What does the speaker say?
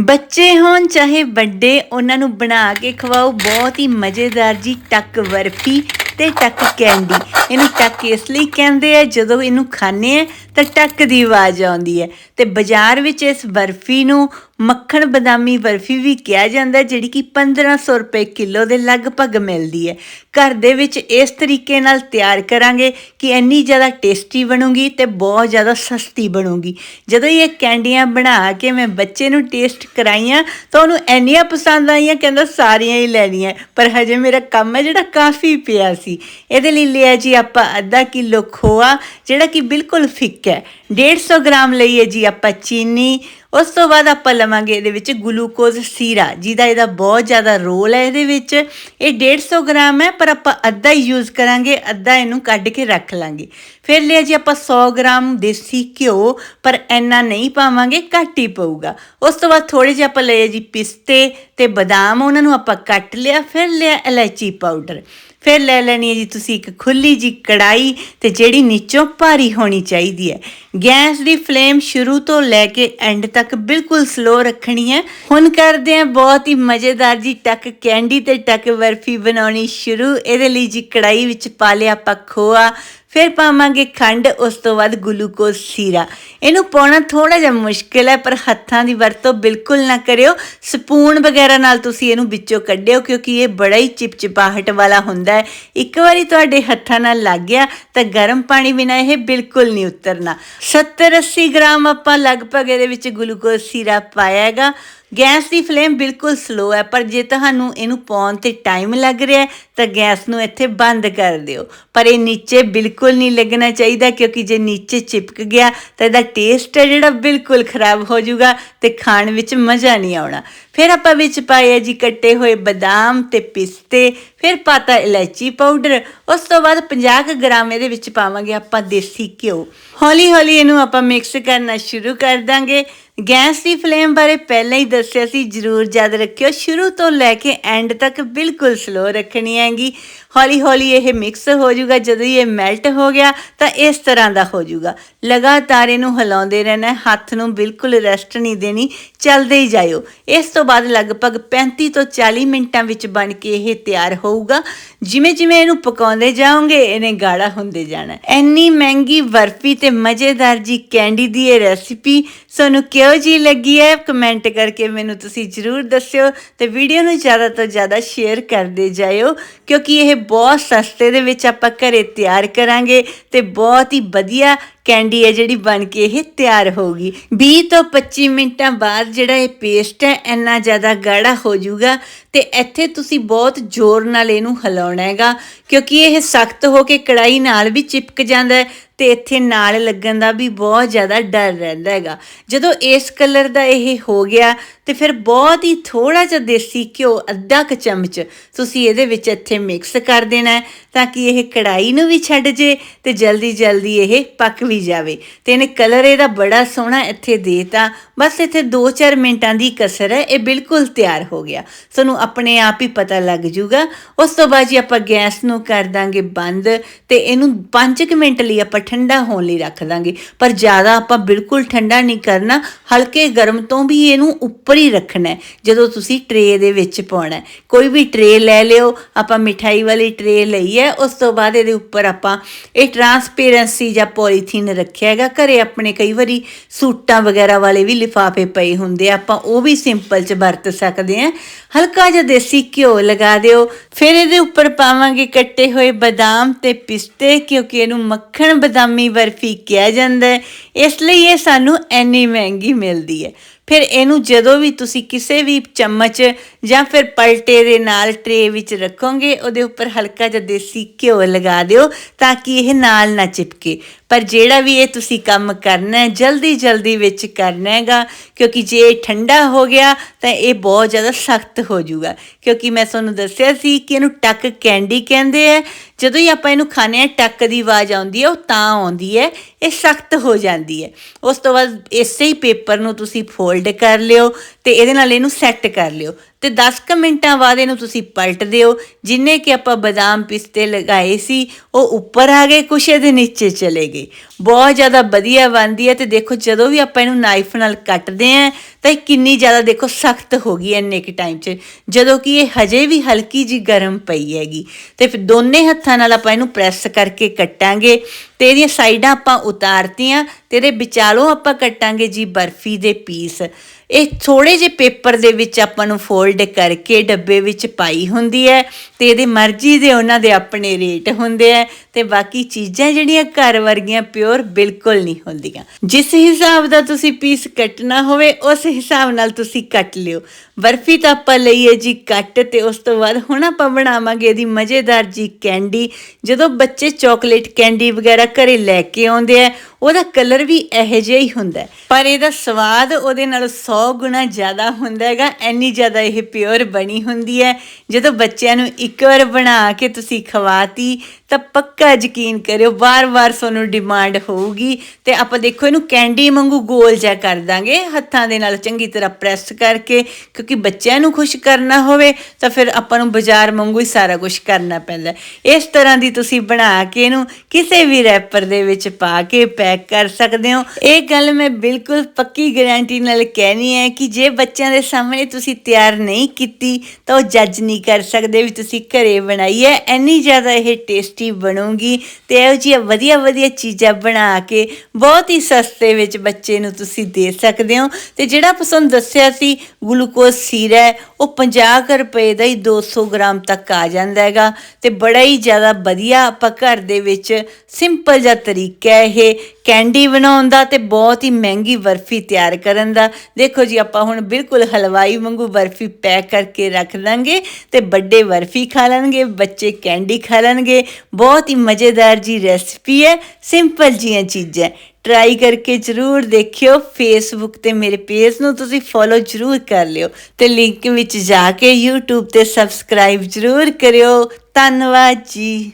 ਬੱਚੇ ਹੋਣ ਚਾਹੇ ਵੱਡੇ, ਉਹਨਾਂ ਨੂੰ ਬਣਾ ਕੇ ਖਵਾਓ। ਬਹੁਤ ਹੀ ਮਜ਼ੇਦਾਰ ਜੀ, ਟੱਕ ਬਰਫੀ। ਤੇ ਟੱਕ ਕੈਂਡੀ। ਇਹਨੂੰ ਟੱਕ ਇਸ ਲਈ ਕਹਿੰਦੇ ਆ, ਜਦੋਂ ਇਹਨੂੰ ਖਾਂਦੇ ਆ, ਤਾਂ ਟੱਕ ਦੀ ਆਵਾਜ਼ ਆਉਂਦੀ ਹੈ। ਤੇ ਬਾਜ਼ਾਰ ਵਿੱਚ ਇਸ ਬਰਫੀ ਨੂੰ ਮੱਖਣ ਬਦਾਮੀ ਬਰਫੀ ਵੀ ਕਿਹਾ ਜਾਂਦਾ, ਜਿਹੜੀ ਕਿ 1500 ਰੁਪਏ ਕਿਲੋ ਦੇ ਲਗਭਗ ਮਿਲਦੀ ਹੈ। ਘਰ ਦੇ ਵਿੱਚ ਇਸ ਤਰੀਕੇ ਨਾਲ ਤਿਆਰ ਕਰਾਂਗੇ ਕਿ ਇੰਨੀ ਜ਼ਿਆਦਾ ਟੇਸਟੀ ਬਣੂਗੀ ਤੇ ਬਹੁਤ ਜ਼ਿਆਦਾ ਸਸਤੀ ਬਣੂਗੀ। ਜਦੋਂ ਇਹ ਕੈਂਡੀਆਂ ਬਣਾ ਕੇ ਮੈਂ ਬੱਚੇ ਨੂੰ ਟੇਸਟ ਕਰਾਈਆਂ, ਤਾਂ ਉਹਨੂੰ ਇੰਨੀਆਂ ਪਸੰਦ ਆਈਆਂ, ਕਹਿੰਦਾ ਸਾਰੀਆਂ ਹੀ ਲੈਣੀਆਂ। ਪਰ ਹਜੇ ਮੇਰਾ ਕੰਮ ਹੈ ਜਿਹੜਾ ਕਾਫੀ ਪਿਆ ਸੀ। ਇਹਦੇ ਲਈ ਲਿਆ ਜੀ ਆਪਾਂ ਅੱਧਾ ਕਿਲੋ ਖੋਆ, ਜਿਹੜਾ ਕਿ ਬਿਲਕੁਲ ਫਿੱਕਾ ਹੈ। 150 ਗ੍ਰਾਮ ਲਈਏ ਜੀ ਆਪਾਂ ਚੀਨੀ। ਉਸ ਤੋਂ ਬਾਅਦ ਆਪਾਂ ਲਵਾਂਗੇ ਇਹਦੇ ਵਿੱਚ ਗਲੂਕੋਜ਼ ਸੀਰਾ, ਜਿਹਦਾ ਇਹਦਾ ਬਹੁਤ ਜ਼ਿਆਦਾ ਰੋਲ ਹੈ ਇਹਦੇ ਵਿੱਚ। ਇਹ 150 ਗ੍ਰਾਮ ਹੈ, ਪਰ ਆਪਾਂ ਅੱਧਾ ਹੀ ਯੂਜ਼ ਕਰਾਂਗੇ, ਅੱਧਾ ਇਹਨੂੰ ਕੱਢ ਕੇ ਰੱਖ ਲਾਂਗੇ। ਫਿਰ ਲਿਆ ਜੀ ਆਪਾਂ 100 ਗ੍ਰਾਮ ਦੇਸੀ ਘਿਓ, ਪਰ ਇੰਨਾ ਨਹੀਂ ਪਾਵਾਂਗੇ, ਘੱਟ ਹੀ ਪਊਗਾ। ਉਸ ਤੋਂ ਬਾਅਦ ਥੋੜੇ ਜਿਹਾ ਆਪਾਂ ਲਏ ਜੀ ਪਿਸਤੇ ਤੇ ਬਦਾਮ, ਉਹਨਾਂ ਨੂੰ ਆਪਾਂ ਕੱਟ ਲਿਆ, ਫਿਰ ਲਿਆ ਇਲਾਇਚੀ ਪਾਊਡਰ। ਫਿਰ ਲੈ ਲੈਣੀ ਹੈ ਜੀ ਤੁਸੀਂ ਇੱਕ ਖੁੱਲੀ ਜੀ ਕੜਾਈ ਤੇ ਜਿਹੜੀ ਨੀਚੋਂ ਭਾਰੀ ਹੋਣੀ ਚਾਹੀਦੀ ਹੈ। ਗੈਸ ਦੀ ਫਲੇਮ ਸ਼ੁਰੂ ਤੋਂ ਲੈ ਕੇ ਐਂਡ ਤੱਕ ਬਿਲਕੁਲ ਸਲੋ ਰੱਖਣੀ ਹੈ। ਹੁਣ ਕਰਦੇ ਹਾਂ ਬਹੁਤ ਹੀ ਮਜ਼ੇਦਾਰ ਜੀ ਟੱਕ ਕੈਂਡੀ ਤੇ ਟੱਕ ਬਰਫੀ ਬਣਾਉਣੀ ਸ਼ੁਰੂ। ਇਹਦੇ ਲਈ ਜੀ ਕੜਾਈ ਵਿੱਚ ਪਾ ਲਿਆ ਆਪਾਂ ਖੋਆ ਫਿਰ ਪਾਵਾਂਗੇ ਖੰਡ, ਉਸ ਤੋਂ ਬਾਅਦ ਗਲੂਕੋਜ਼ ਸੀਰਾ। ਇਹਨੂੰ ਪਾਉਣਾ ਥੋੜਾ ਜਿਹਾ ਮੁਸ਼ਕਿਲ ਹੈ, ਪਰ ਹੱਥਾਂ ਦੀ ਵਰਤੋਂ ਬਿਲਕੁਲ ਨਾ ਕਰਿਓ। ਸਪੂਨ ਵਗੈਰਾ ਨਾਲ ਤੁਸੀਂ ਇਹਨੂੰ ਵਿੱਚੋਂ ਕੱਢਿਓ, ਕਿਉਂਕਿ ਇਹ ਬੜਾ ਹੀ ਚਿਪਚਿਪਾਹਟ ਵਾਲਾ ਹੁੰਦਾ ਹੈ। ਇੱਕ ਵਾਰੀ ਤੁਹਾਡੇ ਹੱਥਾਂ ਨਾਲ ਲੱਗ ਗਿਆ, ਤਾਂ ਗਰਮ ਪਾਣੀ ਬਿਨਾਂ ਇਹ ਬਿਲਕੁਲ ਨਹੀਂ ਉਤਰਨਾ। 70 80 ਗ੍ਰਾਮ ਆਪਾਂ ਲਗਭਗ ਇਹਦੇ ਵਿੱਚ ਗਲੂਕੋਜ਼ ਸੀਰਾ ਪਾਇਆ ਹੈਗਾ। ਗੈਸ ਦੀ ਫਲੇਮ ਬਿਲਕੁਲ ਸਲੋ ਹੈ, ਪਰ ਜੇ ਤੁਹਾਨੂੰ ਇਹਨੂੰ ਪਾਉਣ ਤੇ ਟਾਈਮ ਲੱਗ ਰਿਹਾ ਤਾਂ ਗੈਸ ਨੂੰ ਇੱਥੇ ਬੰਦ ਕਰ ਦਿਓ। ਪਰ ਇਹ ਨੀਚੇ ਬਿਲਕੁਲ ਨਹੀਂ ਲੱਗਣਾ ਚਾਹੀਦਾ, ਕਿਉਂਕਿ ਜੇ ਨੀਚੇ ਚਿਪਕ ਗਿਆ, ਤਾਂ ਇਹਦਾ ਟੇਸਟ ਹੈ ਜਿਹੜਾ ਬਿਲਕੁਲ ਖਰਾਬ ਹੋ ਜਾਊਗਾ ਤੇ ਖਾਣ ਵਿੱਚ ਮਜ਼ਾ ਨਹੀਂ ਆਉਣਾ। ਫਿਰ ਆਪਾਂ ਵਿੱਚ ਪਾਏ ਜੀ ਕੱਟੇ ਹੋਏ ਬਦਾਮ ਤੇ ਪਿਸਤੇ ਫਿਰ ਪਾਤਾ ਇਲਾਇਚੀ ਪਾਊਡਰ। ਉਸ ਤੋਂ ਬਾਅਦ 50 ਕੁ ਗ੍ਰਾਮ ਇਹਦੇ ਵਿੱਚ ਪਾਵਾਂਗੇ ਆਪਾਂ ਦੇਸੀ ਘਿਓ। ਹੌਲੀ ਹੌਲੀ ਇਹਨੂੰ ਆਪਾਂ ਮਿਕਸ ਕਰਨਾ ਸ਼ੁਰੂ ਕਰ ਦਾਂਗੇ। ਗੈਸ ਦੀ ਫਲੇਮ ਬਾਰੇ ਪਹਿਲਾਂ ਹੀ ਦੱਸਿਆ ਸੀ, ਜਰੂਰ ਯਾਦ ਰੱਖਿਓ। ਸ਼ੁਰੂ ਤੋਂ ਲੈ ਕੇ ਐਂਡ ਤੱਕ ਬਿਲਕੁਲ ਸਲੋ ਰੱਖਣੀ ਹੈਗੀ। ਹੌਲੀ ਹੌਲੀ ਇਹ ਮਿਕਸ ਹੋ ਜਾਊਗਾ ਜਦੋਂ ਇਹ ਮੈਲਟ ਹੋ ਗਿਆ, ਤਾਂ ਇਸ ਤਰ੍ਹਾਂ ਦਾ ਹੋ ਜਾਊਗਾ ਲਗਾਤਾਰ ਇਹਨੂੰ ਹਿਲਾਉਂਦੇ ਰਹਿਣਾ, ਹੱਥ ਨੂੰ ਬਿਲਕੁਲ ਰੈਸਟ ਨਹੀਂ ਦੇਣੀ, ਚੱਲਦੇ ਹੀ ਜਾਇਓ। ਇਸ ਤੋਂ ਬਾਅਦ ਲਗਭਗ 35 ਤੋਂ 40 ਮਿੰਟਾਂ ਵਿੱਚ ਬਣ ਕੇ ਇਹ ਤਿਆਰ ਹੋਊਗਾ। ਜਿਵੇਂ ਜਿਵੇਂ ਇਹਨੂੰ ਪਕਾਉਂਦੇ ਜਾਓਗੇ, ਇਹਨੇ ਗਾੜਾ ਹੁੰਦੇ ਜਾਣਾ। ਹੈ। ਇੰਨੀ ਮਹਿੰਗੀ ਬਰਫੀ ਤੇ ਮਜ਼ੇਦਾਰ ਜੀ ਕੈਂਡੀ ਦੀ ਇਹ ਰੈਸਿਪੀ ਸਾਨੂੰ ਕਿਹੋ ਜੀ ਲੱਗੀ ਹੈ ਕਮੈਂਟ ਕਰਕੇ ਮੈਨੂੰ ਤੁਸੀਂ ਜਰੂਰ ਦੱਸਿਓ ਤੇ ਵੀਡੀਓ ਨੂੰ ਜ਼ਿਆਦਾ ਤੋਂ ਜ਼ਿਆਦਾ ਸ਼ੇਅਰ ਕਰਦੇ ਜਾਇਓ, ਕਿਉਂਕਿ ਇਹ ਬਹੁਤ ਸਸਤੇ ਦੇ ਵਿੱਚ ਆਪਾਂ ਘਰੇ ਤਿਆਰ ਕਰਾਂਗੇ ਤੇ ਬਹੁਤ ਹੀ ਵਧੀਆ ਕੈਂਡੀ ਹੈ ਜਿਹੜੀ ਬਣ ਕੇ ਇਹ ਤਿਆਰ ਹੋਊਗੀ 20 ਤੋਂ 25 ਮਿੰਟਾਂ ਬਾਅਦ ਜਿਹੜਾ ਇਹ ਪੇਸਟ ਹੈ, ਇੰਨਾ ਜ਼ਿਆਦਾ ਗਾੜਾ ਹੋ ਜਾਊਗਾ ਤੇ ਇੱਥੇ ਤੁਸੀਂ ਬਹੁਤ ਜ਼ੋਰ ਨਾਲ ਇਹਨੂੰ ਹਿਲਾਉਣਾ ਹੈਗਾ, ਕਿਉਂਕਿ ਇਹ ਸਖਤ ਹੋ ਕੇ ਕੜਾਈ ਨਾਲ ਵੀ ਚਿਪਕ ਜਾਂਦਾ ਹੈ ਤੇ ਇੱਥੇ ਨਾਲ ਲੱਗਣ ਦਾ ਵੀ ਬਹੁਤ ਜ਼ਿਆਦਾ ਡਰ ਰਹਿੰਦਾ ਹੈਗਾ। ਜਦੋਂ ਇਸ ਕਲਰ ਦਾ ਇਹ ਹੋ ਗਿਆ, ਤੇ ਫਿਰ ਬਹੁਤ ਹੀ ਥੋੜਾ ਜਿਹਾ ਦੇਸੀ ਘਿਓ, ਅੱਧਾ ਕੁ ਚਮਚ ਤੁਸੀਂ ਇਹਦੇ ਵਿੱਚ ਇੱਥੇ ਮਿਕਸ ਕਰ ਦੇਣਾ ਤਾਂ ਕਿ ਇਹ ਕੜਾਈ ਨੂੰ ਵੀ ਛੱਡ ਜੇ ਤੇ ਜਲਦੀ ਜਲਦੀ ਇਹ ਪੱਕ ਵੀ ਜਾਵੇ। ਤੇ ਇਹਨੇ ਕਲਰ ਇਹਦਾ ਬੜਾ ਸੋਹਣਾ ਇੱਥੇ ਦੇਤਾ। ਬਸ ਇੱਥੇ 2-4 ਮਿੰਟਾਂ ਦੀ ਕਸਰ ਹੈ, ਇਹ ਬਿਲਕੁਲ ਤਿਆਰ ਹੋ ਗਿਆ। ਤੁਹਾਨੂੰ ਆਪਣੇ ਆਪ ਹੀ ਪਤਾ ਲੱਗ ਜੂਗਾ ਉਸ ਤੋਂ ਬਾਅਦ ਜੀ ਆਪਾਂ ਗੈਸ ਨੂੰ ਕਰ ਦਾਂਗੇ ਬੰਦ ਤੇ ਇਹਨੂੰ 5 ਮਿੰਟ ਲਈ ਆਪਾਂ ਠੰਡਾ ਹੋਣ ਲਈ ਰੱਖ ਦਾਂਗੇ। ਪਰ ਜ਼ਿਆਦਾ ਆਪਾਂ ਬਿਲਕੁਲ ਠੰਡਾ ਨਹੀਂ ਕਰਨਾ। ਹਲਕੇ ਗਰਮ ਤੋਂ ਵੀ ਇਹਨੂੰ ਉੱਪਰ ਹੀ ਰੱਖਣਾ ਜਦੋਂ ਤੁਸੀਂ ਟਰੇ ਦੇ ਵਿੱਚ ਪਾਉਣਾ ਕੋਈ ਵੀ ਟਰੇ ਲੈ ਲਿਓ, ਆਪਾਂ ਮਿਠਾਈ ਵਾਲੀ ਟਰੇ ਲਈ ਹੈ। ਉਸ ਤੋਂ ਬਾਅਦ ਇਹਦੇ ਉੱਪਰ ਆਪਾਂ ਇਹ ਟਰਾਂਸਪੇਰੈਂਸੀ ਜਾਂ ਪੋਲੀਥੀਨ ਰੱਖਿਆ ਹੈਗਾ। ਘਰੇ ਆਪਣੇ ਕਈ ਵਾਰੀ ਸੂਟਾਂ ਵਗੈਰਾ ਵਾਲੇ ਵੀ ਲਿਫਾਫੇ ਪਏ ਹੁੰਦੇ ਆ। ਆਪਾਂ ਉਹ ਵੀ ਸਿੰਪਲ ਚ ਵਰਤ ਸਕਦੇ ਆ। ਹਲਕਾ ਜਿਹਾ ਦੇਸੀ ਘਿਓ ਲਗਾ ਦਿਓ। ਫਿਰ ਇਹਦੇ ਉੱਪਰ ਪਾਵਾਂਗੇ ਕੱਟੇ ਹੋਏ ਬਦਾਮ ਤੇ ਪਿਸਤੇ, ਕਿਉਂਕਿ ਇਹਨੂੰ ਮੱਖਣ ਬਦਾਮੀ ਬਰਫੀ ਕਿਹਾ ਜਾਂਦਾ ਹੈ। ਇਸ ਲਈ ਇਹ ਸਾਨੂੰ ਇੰਨੀ ਮਹਿੰਗੀ ਮਿਲਦੀ ਹੈ। ਫਿਰ ਇਹਨੂੰ ਜਦੋਂ ਵੀ ਤੁਸੀਂ ਕਿਸੇ ਵੀ ਚਮਚ ਜਾਂ ਫਿਰ ਪਲਟੇ ਦੇ ਨਾਲ ਟਰੇ ਵਿੱਚ ਰੱਖੋਗੇ, ਉਹਦੇ ਉੱਪਰ ਹਲਕਾ ਜਿਹਾ ਦੇਸੀ ਘਿਓ ਲਗਾ ਦਿਓ ਤਾਂ ਕਿ ਇਹ ਨਾਲ ਨਾ ਚਿਪਕੇ। ਪਰ ਜਿਹੜਾ ਵੀ ਇਹ ਤੁਸੀਂ ਕੰਮ ਕਰਨਾ ਹੈ, ਜਲਦੀ ਜਲਦੀ ਵਿੱਚ ਕਰਨਾ ਹੈਗਾ, ਕਿਉਂਕਿ ਜੇ ਇਹ ਠੰਡਾ ਹੋ ਗਿਆ, ਤਾਂ ਇਹ ਬਹੁਤ ਜ਼ਿਆਦਾ ਸਖਤ ਹੋ ਜਾਊਗਾ। ਕਿਉਂਕਿ ਮੈਂ ਤੁਹਾਨੂੰ ਦੱਸਿਆ ਸੀ ਕਿ ਇਹਨੂੰ ਟੱਕ ਕੈਂਡੀ ਕਹਿੰਦੇ ਆ। ਜਦੋਂ ਹੀ ਆਪਾਂ ਇਹਨੂੰ ਖਾਣੇ ਆ ਟੱਕ ਦੀ ਆਵਾਜ਼ ਆਉਂਦੀ ਹੈ, ਉਹ ਤਾਂ ਆਉਂਦੀ ਹੈ, ਇਹ ਸਖਤ ਹੋ ਜਾਂਦੀ ਹੈ। ਉਸ ਤੋਂ ਬਾਅਦ ਇਸੇ ਹੀ ਪੇਪਰ ਨੂੰ ਤੁਸੀਂ ਫੋਲਡ ਕਰ ਲਿਓ ਤੇ ਇਹਦੇ ਨਾਲ ਇਹਨੂੰ ਸੈੱਟ ਕਰ ਲਿਓ। ਤੇ 10 ਕੁ ਮਿੰਟਾਂ ਬਾਅਦ ਇਹਨੂੰ ਤੁਸੀਂ ਪਲਟ ਦਿਓ। ਜਿੰਨੇ ਕਿ ਆਪਾਂ ਬਦਾਮ ਪਿਸਤੇ ਲਗਾਏ ਸੀ, ਉਹ ਉੱਪਰ ਆ ਗਏ, ਕੁਛ ਇਹਦੇ ਨੀਚੇ ਚਲੇ ਗਏ। ਬਹੁਤ ਜ਼ਿਆਦਾ ਵਧੀਆ ਬਣਦੀ ਹੈ ਤੇ ਦੇਖੋ, ਜਦੋਂ ਵੀ ਆਪਾਂ ਇਹਨੂੰ ਨਾਈਫ ਨਾਲ ਕੱਟਦੇ ਆਂ ਤਾਂ ਇਹ ਕਿੰਨੀ ਜ਼ਿਆਦਾ ਦੇਖੋ, ਸਖਤ ਹੋ ਗਈ ਹੈ ਇੰਨੇ ਕਿ ਟਾਈਮ 'ਚ। ਜਦੋਂ ਕਿ ਇਹ ਹਜੇ ਵੀ ਹਲਕੀ ਜੀ ਗਰਮ ਪਈ ਹੈਗੀ। ਤੇ ਫਿਰ ਦੋਨੇ ਹੱਥਾਂ ਨਾਲ ਆਪਾਂ ਇਹਨੂੰ ਪ੍ਰੈਸ ਕਰਕੇ ਕੱਟਾਂਗੇ ਤੇ ਇਹਦੀਆਂ ਸਾਈਡਾਂ ਆਪਾਂ ਉਤਾਰਤੀਆਂ ਤੇ ਇਹਦੇ ਵਿਚਾਲੋਂ ਆਪਾਂ ਕੱਟਾਂਗੇ ਜੀ ਬਰਫੀ ਦੇ ਪੀਸ ਇਹ ਥੋੜੇ ਜਿਹੇ ਪੇਪਰ ਦੇ ਵਿੱਚ ਆਪਾਂ ਨੂੰ ਫੋਲਡ ਕਰਕੇ ਡੱਬੇ ਵਿੱਚ ਪਾਈ ਹੁੰਦੀ ਹੈ ਤੇ ਇਹਦੇ ਮਰਜ਼ੀ ਦੇ ਉਹਨਾਂ ਦੇ ਆਪਣੇ ਰੇਟ ਹੁੰਦੇ ਆ ਤੇ ਬਾਕੀ ਚੀਜ਼ਾਂ ਜਿਹੜੀਆਂ ਘਰ ਵਰਗੀਆਂ ਪਿਓਰ ਬਿਲਕੁਲ ਨਹੀਂ ਹੁੰਦੀਆਂ। ਜਿਸ ਹਿਸਾਬ ਦਾ ਤੁਸੀਂ ਪੀਸ ਕੱਟਣਾ ਹੋਵੇ, ਉਸ ਹਿਸਾਬ ਨਾਲ ਤੁਸੀਂ ਕੱਟ ਲਿਓ। ਬਰਫੀ ਤਾਂ ਆਪਾਂ ਲਈਏ ਜੀ ਕੱਟ ਤੇ ਉਸ ਤੋਂ ਬਾਅਦ ਹੁਣ ਆਪਾਂ ਬਣਾਵਾਂਗੇ ਇਹਦੀ ਮਜ਼ੇਦਾਰ ਜੀ ਕੈਂਡੀ। ਜਦੋਂ ਬੱਚੇ ਚਾਕਲੇਟ ਕੈਂਡੀ ਵਗੈਰਾ ਘਰੇ ਲੈ ਕੇ ਆਉਂਦੇ ਆ, ਉਹਦਾ ਕਲਰ ਵੀ ਇਹੋ ਜਿਹਾ ਹੀ ਹੁੰਦਾ ਪਰ ਇਹਦਾ ਸਵਾਦ ਉਹਦੇ ਨਾਲ 100 ਗੁਣਾ ਜ਼ਿਆਦਾ ਹੁੰਦਾ ਹੈਗਾ ਇੰਨੀ ਜ਼ਿਆਦਾ ਇਹ ਪਿਓਰ ਬਣੀ ਹੁੰਦੀ ਹੈ। ਜਦੋਂ ਬੱਚਿਆਂ ਨੂੰ ਇੱਕ ਵਾਰ ਬਣਾ ਕੇ ਤੁਸੀਂ ਖਵਾਤੀ ਤਾਂ ਪੱਕਾ ਯਕੀਨ ਕਰਿਓ, ਵਾਰ-ਵਾਰ ਤੁਹਾਨੂੰ ਡਿਮਾਂਡ ਹੋਊਗੀ ਤੇ ਆਪਾਂ ਦੇਖੋ ਇਹਨੂੰ ਕੈਂਡੀ ਵਾਂਗੂ ਗੋਲ ਜਿਹਾ ਕਰ ਦਾਂਗੇ, ਹੱਥਾਂ ਦੇ ਨਾਲ ਚੰਗੀ ਤਰ੍ਹਾਂ ਪ੍ਰੈਸ ਕਰਕੇ, ਕਿਉਂਕਿ ਬੱਚਿਆਂ ਨੂੰ ਖੁਸ਼ ਕਰਨਾ ਹੋਵੇ ਤਾਂ ਫਿਰ ਆਪਾਂ ਨੂੰ ਬਾਜ਼ਾਰ ਵਾਂਗੂ ਹੀ ਸਾਰਾ ਕੁਝ ਕਰਨਾ ਪੈਂਦਾ। ਇਸ ਤਰ੍ਹਾਂ ਦੀ ਤੁਸੀਂ ਬਣਾ ਕੇ ਇਹਨੂੰ ਕਿਸੇ ਵੀ ਰੈਪਰ ਦੇ ਵਿੱਚ ਪਾ ਕੇ ਪੈਕ ਕਰ ਸਕਦੇ ਹੋ। ਇਹ ਗੱਲ ਮੈਂ ਬਿਲਕੁਲ ਪੱਕੀ ਗਾਰੰਟੀ ਨਾਲ ਕਹਿਣੀ ਹੈ ਕਿ ਜੇ ਬੱਚਿਆਂ ਦੇ ਸਾਹਮਣੇ ਤੁਸੀਂ ਤਿਆਰ ਨਹੀਂ ਕੀਤੀ ਤਾਂ ਉਹ ਜੱਜ ਨਹੀਂ ਕਰ ਸਕਦੇ ਵੀ ਤੁਸੀਂ ਘਰੇ ਬਣਾਈ ਹੈ। ਇੰਨੀ ਜ਼ਿਆਦਾ ਇਹ ਟੇਸਟ ਬਣੂਗੀ ਤੇ ਇਹੋ ਜਿਹੀਆਂ ਵਧੀਆ ਵਧੀਆ ਚੀਜ਼ਾਂ ਬਣਾ ਕੇ ਬਹੁਤ ਹੀ ਸਸਤੇ ਵਿੱਚ ਬੱਚੇ ਨੂੰ ਤੁਸੀਂ ਦੇ ਸਕਦੇ ਹੋ। ਤੇ ਜਿਹੜਾ ਪਸੰਦ ਦੱਸਿਆ ਸੀ ਗਲੂਕੋਜ਼ ਸੀਰਾ ਉਹ 50 ਕੁ ਰੁਪਏ ਦਾ ਹੀ 200 ਗ੍ਰਾਮ ਤੱਕ ਆ ਜਾਂਦਾ ਹੈਗਾ। ਤੇ ਬੜਾ ਹੀ ਜ਼ਿਆਦਾ ਵਧੀਆ ਆਪਾਂ ਘਰ ਦੇ ਵਿੱਚ ਸਿੰਪਲ ਜਿਹਾ ਤਰੀਕਾ ਹੈ ਇਹ, ਕੈਂਡੀ ਬਣਾਉਣ ਦਾ ਤੇ ਬਹੁਤ ਹੀ ਮਹਿੰਗੀ ਬਰਫੀ ਤਿਆਰ ਕਰਨ ਦਾ। ਦੇਖੋ ਜੀ, ਆਪਾਂ ਹੁਣ ਬਿਲਕੁਲ ਹਲਵਾਈ ਵਾਂਗੂ ਬਰਫੀ ਪੈਕ ਕਰਕੇ ਰੱਖ ਦਾਂਗੇ ਤੇ ਵੱਡੇ ਬਰਫੀ ਖਾ ਲੈਣਗੇ, ਬੱਚੇ ਕੈਂਡੀ ਖਾ ਲੈਣਗੇ ਬਹੁਤ ਹੀ ਮਜ਼ੇਦਾਰ ਜੀ ਰੈਸਪੀ ਹੈ ਸਿੰਪਲ ਜੀਆਂ ਚੀਜ਼ਾਂ ਟਰਾਈ ਕਰਕੇ ਜਰੂਰ ਦੇਖਿਓ ਫੇਸਬੁੱਕ ਤੇ ਮੇਰੇ ਪੇਜ ਨੂੰ, ਤੁਸੀਂ ਫੋਲੋ ਜਰੂਰ ਕਰ ਲਿਓ ਤੇ ਲਿੰਕ ਵਿੱਚ ਜਾ ਕੇ YouTube ਤੇ ਸਬਸਕ੍ਰਾਈਬ ਜਰੂਰ ਕਰਿਓ। ਧੰਨਵਾਦ ਜੀ।